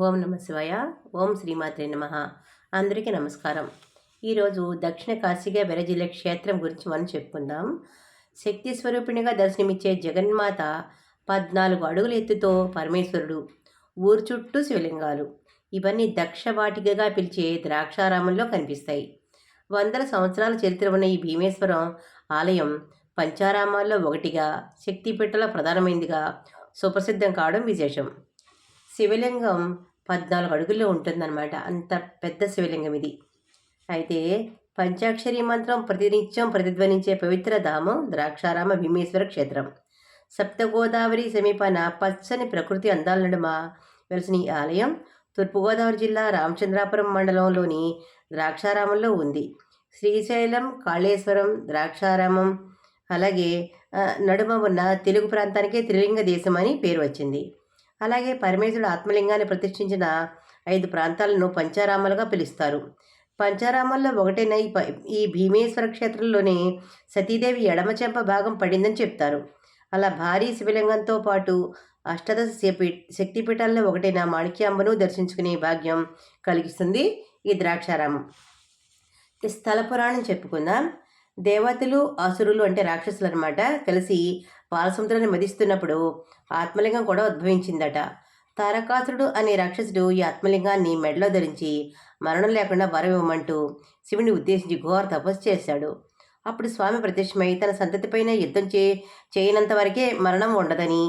ఓం నమ శివాయ. ఓం శ్రీమాత్రే నమ. అందరికీ నమస్కారం. ఈరోజు దక్షిణ కాశీగా జిల్లా క్షేత్రం గురించి మనం చెప్పుకుందాం. శక్తి స్వరూపిణిగా దర్శనమిచ్చే జగన్మాత పద్నాలుగు అడుగుల ఎత్తుతో పరమేశ్వరుడు ఊరు చుట్టూ శివలింగాలు. ఇవన్నీ దక్ష వాటికగా పిలిచే ద్రాక్షారామంలో కనిపిస్తాయి. వందల సంవత్సరాల చరిత్ర ఉన్న ఈ భీమేశ్వరం ఆలయం పంచారామాల్లో ఒకటిగా శక్తిపీఠలో ప్రధానమైనదిగా సుప్రసిద్ధం కావడం విశేషం. శివలింగం పద్నాలుగు అడుగుల్లో ఉంటుందన్నమాట. అంత పెద్ద శివలింగం ఇది. అయితే పంచాక్షరి మంత్రం ప్రతినిత్యం ప్రతిధ్వనించే పవిత్ర ధామం ద్రాక్షారామ భీమేశ్వర క్షేత్రం. సప్తగోదావరి సమీపాన పచ్చని ప్రకృతి అందాల నడుమ వెలిసిన ఈ ఆలయం తూర్పుగోదావరి జిల్లా రామచంద్రాపురం మండలంలోని ద్రాక్షారామంలో ఉంది. శ్రీశైలం కాళేశ్వరం ద్రాక్షారామం అలాగే నడుమ ఉన్న తెలుగు ప్రాంతానికే త్రిలింగ దేశం అని పేరు వచ్చింది. అలాగే పరమేశ్వరుడు ఆత్మలింగాన్ని ప్రతిష్ఠించిన ఐదు ప్రాంతాలను పంచారామాలుగా పిలుస్తారు. పంచారామాల్లో ఒకటైన ఈ ఈ భీమేశ్వర క్షేత్రంలోనే సతీదేవి ఎడమ చెంప భాగం పడిందని చెప్తారు. అలా భారీ శివలింగంతో పాటు అష్టదశ శక్తిపీఠాల్లో ఒకటైన మాణిక్యాంబను దర్శించుకునే భాగ్యం కలిగిస్తుంది ఈ ద్రాక్షారామం. స్థల పురాణం చెప్పుకుందాం. దేవతలు అసురులు అంటే రాక్షసులు అనమాట కలిసి పాలసముద్రాన్ని మదిస్తున్నప్పుడు ఆత్మలింగం కూడా ఉద్భవించిందట. తారకాసురుడు అనే రాక్షసుడు ఈ ఆత్మలింగాన్ని మెడలో ధరించి మరణం లేకుండా వరం ఇవ్వమంటూ శివుని ఉద్దేశించి ఘోర తపస్సు చేశాడు. అప్పుడు స్వామి ప్రత్యక్షమై తన సంతతిపైన యుద్ధం చే చేయనంత వరకే మరణం ఉండదని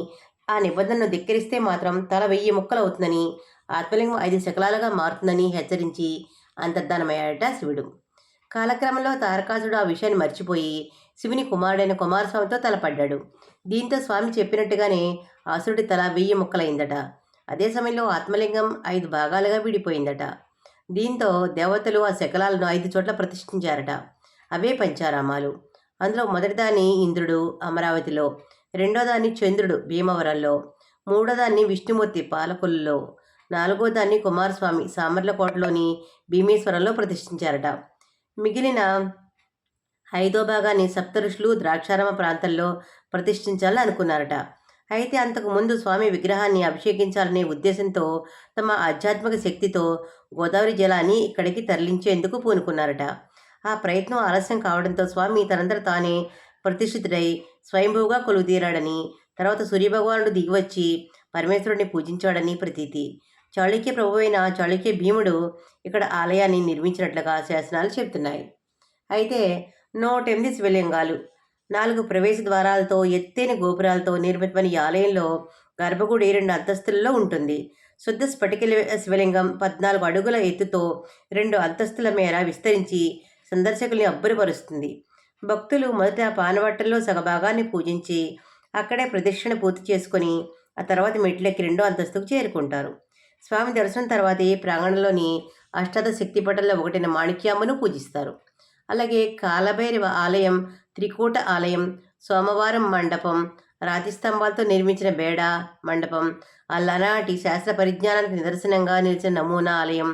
ఆ నిబంధనను ధిక్కరిస్తే మాత్రం తల వెయ్యి ముక్కలు అవుతుందని ఆత్మలింగం ఐదు శకలాలుగా మారుతుందని హెచ్చరించి అంతర్ధానమయ్యాడట శివుడు. కాలక్రమంలో తారకాసుడు ఆ విషయాన్ని మర్చిపోయి శివుని కుమారుడైన కుమారస్వామితో తలపడ్డాడు. దీంతో స్వామి చెప్పినట్టుగానే అసురుడి తల వెయ్యి ముక్కలైందట. అదే సమయంలో ఆత్మలింగం ఐదు భాగాలుగా విడిపోయిందట. దీంతో దేవతలు ఆ శకలాలను ఐదు చోట్ల ప్రతిష్ఠించారట. అవే పంచారామాలు. అందులో మొదటిదాన్ని ఇంద్రుడు అమరావతిలో రెండోదాన్ని చంద్రుడు భీమవరంలో మూడోదాన్ని విష్ణుమూర్తి పాలకొల్లులో నాలుగో దాన్ని కుమారస్వామి సామర్లకోటలోని భీమేశ్వరంలో ప్రతిష్ఠించారట. మిగిలిన ఐదో భాగాన్ని సప్తఋషులు ద్రాక్షారామ ప్రాంతంలో ప్రతిష్ఠించాలని అనుకున్నారట. అయితే అంతకు ముందు స్వామి విగ్రహాన్ని అభిషేకించాలనే ఉద్దేశంతో తమ ఆధ్యాత్మిక శక్తితో గోదావరి జలాన్ని ఇక్కడికి తరలించేందుకు పూనుకున్నారట. ఆ ప్రయత్నం ఆలస్యం కావడంతో స్వామి తనంతట తానే ప్రతిష్ఠితుడై స్వయంభూగా కొలువుదీరాడని తర్వాత సూర్యభగవానుడు దిగివచ్చి పరమేశ్వరుడిని పూజించాడని ప్రతీతి. చాళుక్య ప్రభువైన చాళుక్య భీముడు ఇక్కడ ఆలయాన్ని నిర్మించినట్లుగా శాసనాలు చెబుతున్నాయి. అయితే నూట ఎనిమిది శివలింగాలు. నాలుగు ప్రవేశ ద్వారాలతో ఎత్తైన గోపురాలతో నిర్మితమైన ఈ ఆలయంలో గర్భగుడి రెండు అంతస్తులలో ఉంటుంది. శుద్ధ స్ఫటిక శివలింగం పద్నాలుగు అడుగుల ఎత్తుతో రెండు అంతస్తుల మేర విస్తరించి సందర్శకుల్ని అబ్బురపరుస్తుంది. భక్తులు మొదట పానవట్టల్లో సగభాగాన్ని పూజించి అక్కడే ప్రదక్షిణ పూర్తి చేసుకొని ఆ తర్వాత మెట్లెక్కి రెండో అంతస్తుకు చేరుకుంటారు. స్వామి దర్శనం తర్వాత ఈ ప్రాంగణంలోని అష్టాద శక్తిపటంలో ఒకటిన మాణిక్యామ్మను పూజిస్తారు. అలాగే కాలభైరవ ఆలయం త్రికూట ఆలయం సోమవారం మండపం రాతి స్తంభాలతో నిర్మించిన బేడ మండపం అల్లనాటి శాస్త్ర పరిజ్ఞానానికి నిదర్శనంగా నిలిచిన నమూనా ఆలయం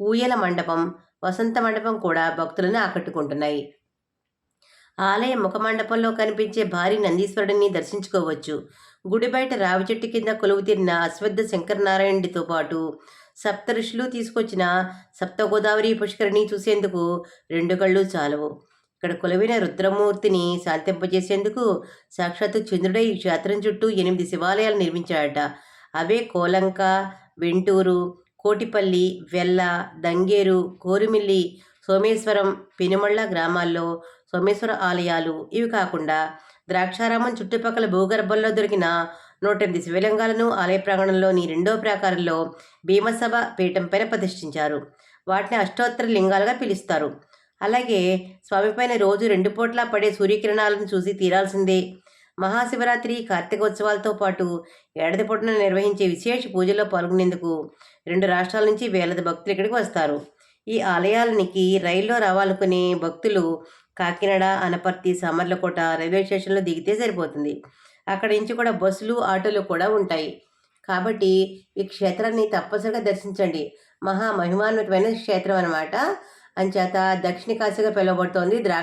ఊయల మండపం వసంత మండపం కూడా భక్తులను ఆకట్టుకుంటున్నాయి. ఆలయ ముఖమండపంలో కనిపించే భారీ నందీశ్వరుడిని దర్శించుకోవచ్చు. గుడి బయట రావి చెట్టు కింద కొలువు తీరిన అశ్వద్ధ శంకరనారాయణుడితో పాటు సప్త ఋషులు తీసుకొచ్చిన సప్త గోదావరి పుష్కరిణి చూసేందుకు రెండు కళ్ళు చాలవు. ఇక్కడ కొలువైన రుద్రమూర్తిని శాంతింపజేసేందుకు సాక్షాత్తు చంద్రుడే ఈ క్షేత్రం చుట్టూ ఎనిమిది శివాలయాలు నిర్మించాడట. అవే కోలంక వెంటూరు కోటిపల్లి వెల్ల దంగేరు కోరుమిల్లి సోమేశ్వరం పెనుమళ్ళ గ్రామాల్లో సోమేశ్వర ఆలయాలు ఇవి కాకుండా ద్రాక్షారామం చుట్టుపక్కల భూగర్భంలో దొరికిన నూట ఎనిమిది శివలింగాలను ఆలయ ప్రాంగణంలోని రెండో ప్రాకారంలో భీమసభ పీఠంపైన ప్రతిష్ఠించారు. వాటిని అష్టోత్తర లింగాలుగా పిలుస్తారు. అలాగే స్వామిపైన రోజు రెండు పూట్ల పడే సూర్యకిరణాలను చూసి తీరాల్సిందే. మహాశివరాత్రి కార్తీకోత్సవాలతో పాటు ఏడాది పొట్టున నిర్వహించే విశేష పూజల్లో పాల్గొనేందుకు రెండు రాష్ట్రాల నుంచి వేలది భక్తులు ఇక్కడికి వస్తారు. ఈ ఆలయాలనికి రైల్లో రావాలనుకునే భక్తులు కాకినాడ అనపర్తి సామర్లకోట రైల్వే స్టేషన్లో దిగితే సరిపోతుంది. అక్కడి నుంచి కూడా బస్సులు ఆటోలు కూడా ఉంటాయి. కాబట్టి ఈ క్షేత్రాన్ని తప్పనిసరిగా దర్శించండి. మహా మహిమాన్వితమైన క్షేత్రం అనమాట అంచేత దక్షిణ కాశీగా పిలువబడుతోంది ద్రా